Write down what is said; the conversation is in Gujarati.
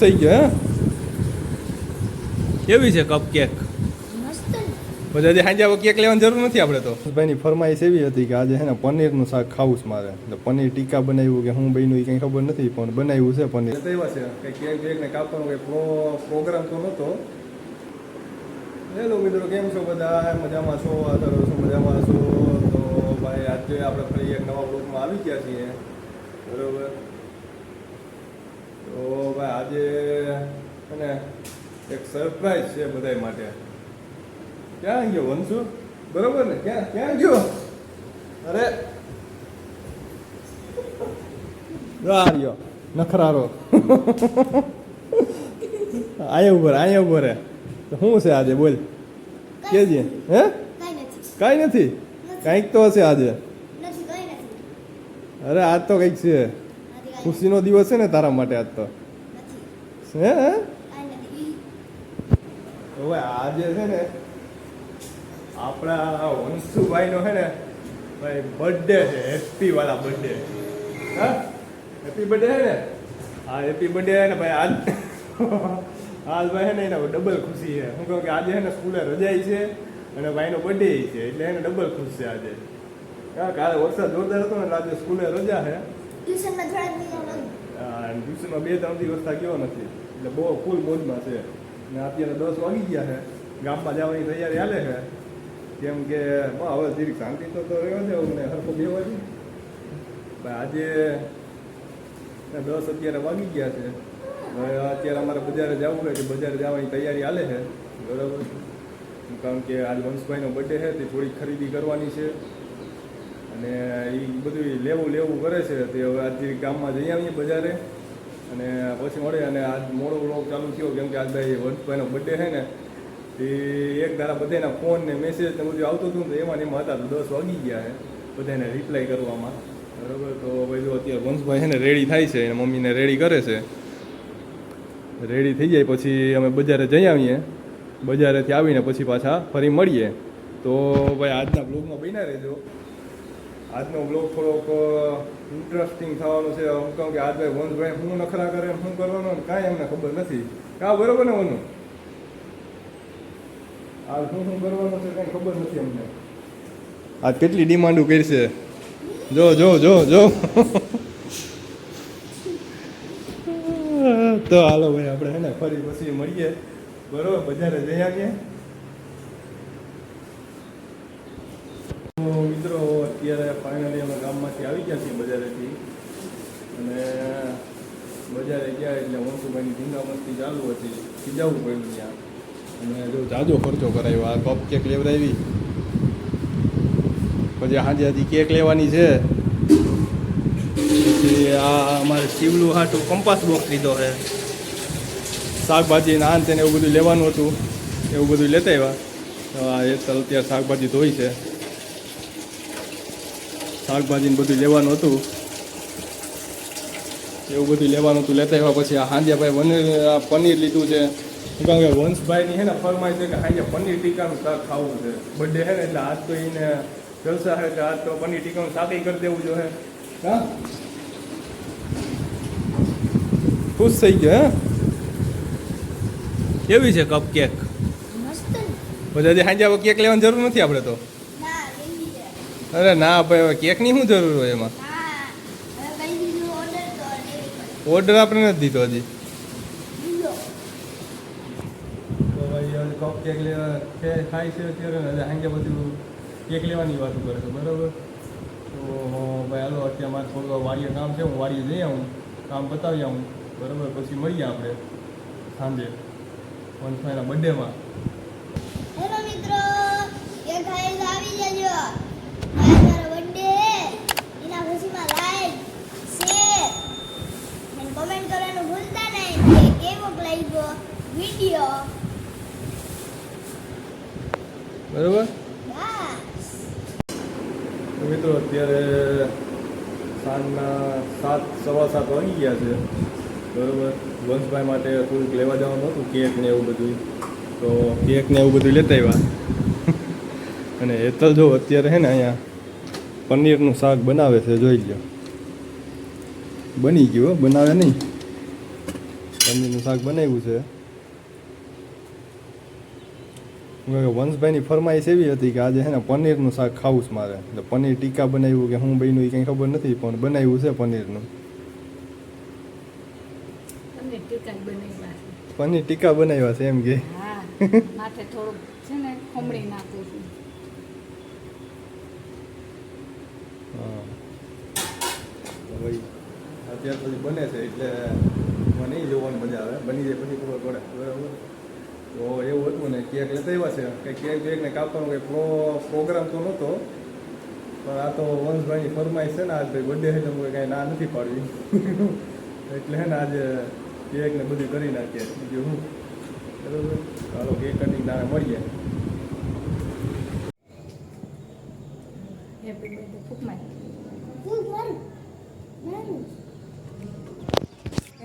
થઈ ગયો હે? કેવી છે કપ કેક મસ્ત. બધા જે સાંજે કેક લેવાની જરૂર નથી આપણે તો. ભાઈની ફરમાઈશ એવી હતી કે આજે હે ને પનીરનું શાક ખાવું છે મારે. એટલે પનીર ટીકા બનાવ્યું કે હું બન્યું એ કંઈ ખબર નથી પણ બનાવ્યું છે પનીર. તો એવા છે કે કેક બેક ને કાપવાનો કંઈ પ્રો પ્રોગ્રામ તો નહોતો. હેલો મિત્રો કેમ છો બધા? મજામાં છો? આદરો છો? મજામાં છો? તો ભાઈ આજે આપણે ફરી એક નવા બ્લોકમાં આવી ગયા છીએ. બરોબર? તો ભાઈ આજે અને એક સરપ્રાઈઝ છે બધા માટે. ક્યાં ગયો વંશુ? બરોબર ને? ક્યાં ક્યાં ગયો? અરે. ગયો નખરારો. આયા ઉપર આયા ઊભો હે તો શું છે આજે? બોલ. કેજે હે? કાંઈ નથી. કાંઈ કાંઈક તો હશે આજે. અરે આજ તો કંઈક છે. ખુશીનો દિવસ છે ને તારા માટે આજ તો. હે હવે આજે છે ને આપણા વંશુભાઈનો છે ને ભાઈ બર્થડે છે હેપી વાળા બર્થડે હા? હેપી બર્થડે છે ને? હા હેપી બર્થડે ને ભાઈ આજ આજ ભાઈ ને એને ડબલ ખુશી છે. હું કહું કે આજે છે ને સ્કૂલે રજાઈ છે અને ભાઈનો બર્થડે છે એટલે એને ડબલ ખુશ છે આજે. હા કાલે વરસાદ જોરદાર હતો ને આજે સ્કૂલે રજા છે. ટ્યુશનમાં થોડાક ટ્યુશનમાં બે, ત્રણ દિવસ થા નથી. એટલે બહુ, ફૂલ મોજમાં છે. ને અત્યારે દસ વાગી ગયા છે. ગામમાં જવાની તૈયારી હાલે છે. કેમ કે હવે જરીક શાંતિ તો તો રહ્યો છે મને હરકો બે ભાઈ આજે ને દસ અત્યારે વાગી ગયા છે. હવે અત્યારે અમારે બજારે જવું હોય કે બજારે જવાની તૈયારી હાલે છે. બરાબર. કારણ કે આજ વંશભાઈનો બર્થડે છે, તે થોડીક ખરીદી કરવાની છે. અને એ બધું લેવું લેવું કરે છે. તે હવે આજે ગામમાં જઈ આવીએ બજારે. અને પછી મળે અને આજ મોડો વ્લોગ ચાલુ થયો, કેમ કે આજ ભાઈ વંશભાઈનો બર્થડે છે ને. એ એક ધારા બધાના ફોન ને મેસેજ ને બધું આવતું હતું ને એમાં એમાં હતા દસ વાગી ગયા છે બધાને રિપ્લાય કરવામાં. બરાબર? તો ભાઈ જો અત્યારે વંશભાઈ છે ને રેડી થાય છે અને મમ્મીને રેડી કરે છે. રેડી થઈ જાય પછી અમે બજારે જઈ આવીએ. બજારેથી આવીને પછી પાછા ફરી મળીએ. તો ભાઈ આજના બ્લોગમાં બન્યા રહેજો. આજનો બ્લોગ થોડોક ઇન્ટરેસ્ટિંગ થવાનો છે. હું કહું કે આજ ભાઈ વંશભાઈ શું નખરા કરે શું કરવાનું કાંઈ એમને ખબર નથી. કા બરોબર ને વનુ આ શું શું કરવાનું છે કાંઈ ખબર નથી અમને. આ કેટલી ડિમાન્ડો કરશે જો જો જો જો. તો હાલો ભાઈ, આપણે હે ને ફરી પછી મળીએ. બરોબર? બજારે જઈ આવીએ મિત્રો, અત્યારે ફાઇનલી અમે ગામમાંથી આવી ગયા છીએ બજારેથી. અને બજારે ગયા એટલે વંશુભાઈની ધીંગામસ્તી ચાલુ હતી. ખીજાવવું પડ્યું ત્યાં. અને જો જાજો ખર્ચો કરાવ્યો આ કપ કેક લેવડાવી. પછી સાંજે હજી કેક લેવાની છે. પછી આ અમારે શિવલું હાટું કંપાસ બોક્સ લીધો છે. શાકભાજી નાન તેને એવું બધું લેવાનું હતું. એવું બધું લેતા આવ્યા. એ અત્યારે શાકભાજી ધોઈ છે. શાકભાજી ને બધું લેવાનું હતું. એવું બધું લેવાનું હતું. લેતા આવ્યા પછી આ હાંજે વન પનીર આ પનીર લીધું છે. કારણ કે વંશભાઈની છે ને ફરમાઈ છે કે હાંજે પનીર ટીકાનું શાક ખાવું છે. બર્થડે હે ને એટલે આજ તો એને જલસા છે કે આજ તો પનીર ટીકાનું શાક કરી દેવું જોઈએ. હા? ખુશ થઈ ગયો હે? કેવી છે કપ કેક મસ્ત ને. બધા સાંજે કેક લેવાની જરૂર નથી આપણે તો. છે અરે ના ભાઈ હવે કેકની શું જરૂર હોય એમાં? હા હવે કઈ દીધું ઓર્ડર આપણે નથી દીધો હજી. લીધો તો ભાઈ હવે કપ કેક લેવા કે ખાય છે અત્યારે સાંજે બધું કેક લેવાની વાતો કરે છે બરાબર? તો ભાઈ હાલો અત્યારે મારે થોડું વાડીએ કામ છે હું વાડીએ જઈ આવું કામ પતાવી આવું બરાબર? પછી મળીએ આપણે સાંજે વંશભાઈના બર્થડેમાં હેલો મિત્રો એ આવી જજો આજે મારો બર્થડે એના ખુશીમાં લાઈક શેર અને કમેન્ટ કરવાનું ભૂલતા નહીં. કે કેવો લાગ્યો વિડિયો? બરોબર? તો મિત્રો અત્યારે સાંજના સાત સવા સાત વાગી ગયા છે. બરોબર? વંશભાઈ માટે થોડુંક લેવા જવાનું હતું કેક ને એવું બધું. તો કેક ને એવું બધું લેતા આવ્યા. અને હેતલ જો અત્યારે છે ને અહીંયા પનીરનું શાક બનાવે છે જોઈ લો બની ગયું હો, બનાવે નહીં. પનીરનું શાક બનાવ્યું છે. વંશભાઈની ફરમાઈશ એવી હતી કે આજે હે ને પનીરનું શાક ખાવું છે મારે. એટલે પનીર ટીકા બનાવ્યું કે હું બન્યું એ કંઈ ખબર નથી પણ બનાવ્યું છે પનીરનું. પનીર ટીકા બનાવ્યા છે. પનીર ટીકા બનાવ્યા છે એમ કે. માથે થોડુંક છે ને ખમણી નાખું છું હા તો ભાઈ અત્યાર સુધી બને છે, એટલે મને જોવાની મજા આવે. બની જાય પછી ખબર પડે. બરાબર? તો એવું હતું ને કેક લેતા આવ્યા છે કે કેક બેકને કાપવાનો કંઈ પ્રો, પ્રોગ્રામ તો નહોતો. પણ આ તો વંશભાઈની ફરમાઈશ છે ને, આજ ભાઈ બર્થડે છે હું કાંઈ ના નથી પાડવી. એટલે ને, આજે કેક ને બધું કરી નાખીએ. બીજું હું બરાબર? ચાલો કેક કટિંગ ના મળીએ. હેપી બર્થડે ફૂકમાં ફૂલ મારું મારું હેપી બર્થડે